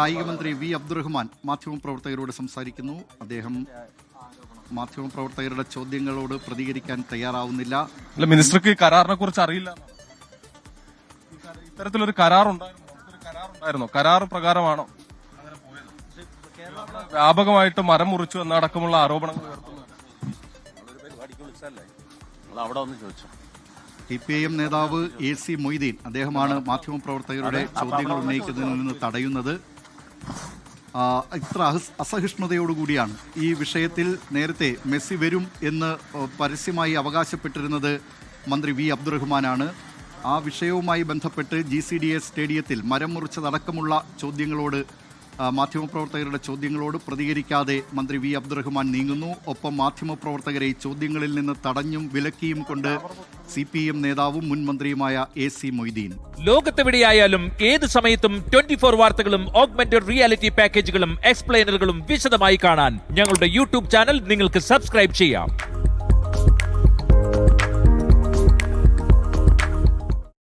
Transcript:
കായിക മന്ത്രി വി അബ്ദുറഹ്മാൻ മാധ്യമപ്രവർത്തകരോട് സംസാരിക്കുന്നു. അദ്ദേഹം മാധ്യമപ്രവർത്തകരുടെ ചോദ്യങ്ങളോട് പ്രതികരിക്കാൻ തയ്യാറാവുന്നില്ല. അല്ല മിനിസ്റ്റർക്ക് ഈ കരാറിനെ കുറിച്ച് അറിയില്ല. ഇത്തരത്തിലൊരു കരാർ ഉണ്ടായിരുന്നു ഒരു കരാർ ഉണ്ടായിരുന്നോ കരാർ പ്രകാരമാണോ? വ്യാപകമായിട്ട് മരം മുറിച്ചു എന്നടക്കമുള്ള ആരോപണങ്ങൾ ഉയർത്തുന്നുണ്ട് അവിടെ ഒന്ന് ചോദിച്ചോ സി പി ഐ എം നേതാവ് എ സി മൊയ്തീൻ അദ്ദേഹമാണ് മാധ്യമപ്രവർത്തകരുടെ ചോദ്യങ്ങൾ ഉന്നയിക്കുന്നതിൽ നിന്ന് തടയുന്നത്. ഇത്ര അസഹിഷ്ണുതയോടുകൂടിയാണ് ഈ വിഷയത്തിൽ നേരത്തെ മെസ്സി വരും എന്ന് പരസ്യമായി അവകാശപ്പെട്ടിരുന്നത് മന്ത്രി വി. അബ്ദുറഹ്മാനാണ്. ആ വിഷയവുമായി ബന്ധപ്പെട്ട് ജി സി ഡി എസ് സ്റ്റേഡിയത്തിൽ മരം മുറിച്ചതടക്കമുള്ള ചോദ്യങ്ങളോട് മാധ്യമപ്രവർത്തകരുടെ ചോദ്യങ്ങളോട് പ്രതികരിക്കാതെ മന്ത്രി വി അബ്ദുറഹ്മാൻ നീങ്ങുന്നു. ഒപ്പം മാധ്യമപ്രവർത്തകരെ ചോദ്യങ്ങളിൽ നിന്ന് തടഞ്ഞും വിലക്കിയും കൊണ്ട് സി പി എം നേതാവും മുൻ മന്ത്രിയുമായ എ സി മൊയ്തീൻ. ലോകത്തെവിടെയായാലും ഏത് സമയത്തും ട്വന്റി ഫോർ വാർത്തകളും ഓഗ്മെന്റഡ് റിയാലിറ്റി പാക്കേജുകളും എക്സ്പ്ലെയിനറുകളും വിശദമായി കാണാൻ ഞങ്ങളുടെ യൂട്യൂബ് ചാനൽ നിങ്ങൾക്ക് സബ്സ്ക്രൈബ് ചെയ്യാം.